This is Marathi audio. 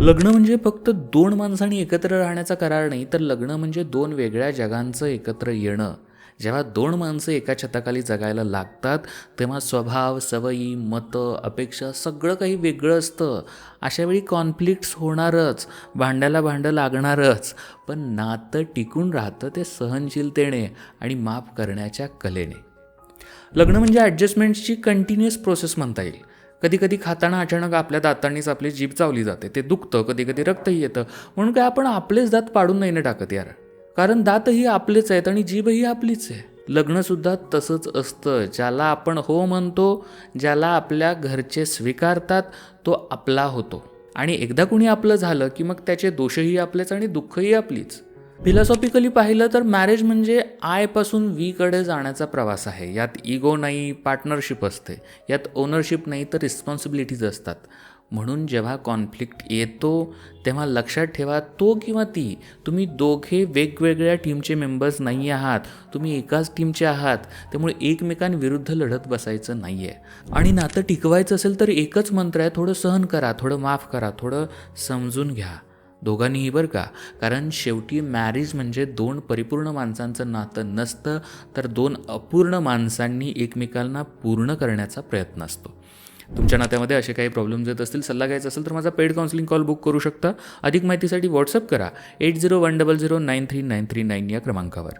लग्न म्हणजे फक्त दोन माणसांनी एकत्र राहण्याचा करार नाही तर लग्न म्हणजे दोन वेगळ्या जगांचं एकत्र येणं. जेव्हा दोन माणसं एका छताखाली जगायला लागतात तेव्हा स्वभाव सवयी मतं अपेक्षा सगळं काही वेगळं असतं. अशावेळी कॉन्फ्लिक्ट्स होणारच भांड्याला भांडं लागणारच पण नातं टिकून राहतं ते सहनशीलतेने आणि माफ करण्याच्या कलेने. लग्न म्हणजे ॲडजस्टमेंट्सची कंटिन्युअस प्रोसेस म्हणता येईल. कधी कधी खाताना अचानक आपल्या दातांनीच आपली जीभ चावली जाते. ते दुखतं कधी कधी रक्तही येतं. म्हणून काय आपण आपलेच दात पाडून नाही ना टाकत यार. कारण दातही आपलेच आहेत आणि जीभही आपलीच आहे. लग्नसुद्धा तसंच असतं. ज्याला आपण हो म्हणतो ज्याला आपल्या घरचे स्वीकारतात तो आपला होतो. आणि एकदा कुणी आपलं झालं की मग त्याचे दोषही आपलेच आणि दुःखही आपलीच. फिलॉसॉफिकली पाहिलं तर मॅरेज म्हणजे आयपासून वीकडे जाण्याचा प्रवास आहे. यात इगो नाही पार्टनरशिप असते. यात ओनरशिप नाही तर रिस्पॉन्सिबिलिटीज असतात. म्हणून जेव्हा कॉन्फ्लिक्ट येतो तेव्हा लक्षात ठेवा तो किंवा ती तुम्ही दोघे वेगवेगळ्या टीमचे मेंबर्स नाही आहात. तुम्ही एकाच टीमचे आहात. त्यामुळे एकमेकांविरुद्ध लढत बसायचं नाही आहे आणि नातं टिकवायचं असेल तर एकच मंत्र आहे थोडं सहन करा थोडं माफ करा थोडं समजून घ्या. दोघांनीही बरं का? कारण शेवटी मॅरेज म्हणजे दोन परिपूर्ण माणसांचं नातं नसतं तर दोन अपूर्ण माणसांनी एकमेकांना पूर्ण करण्याचा प्रयत्न असतो. तुमच्या नात्यामध्ये असे काही प्रॉब्लेम्स येत असतील सल्ला घ्यायचा असेल तर माझा पेड काउन्सिलिंग कॉल बुक करू शकता. अधिक माहितीसाठी व्हॉट्सअप करा. Eight zero one double zero nine three nine three nine या क्रमांकावर.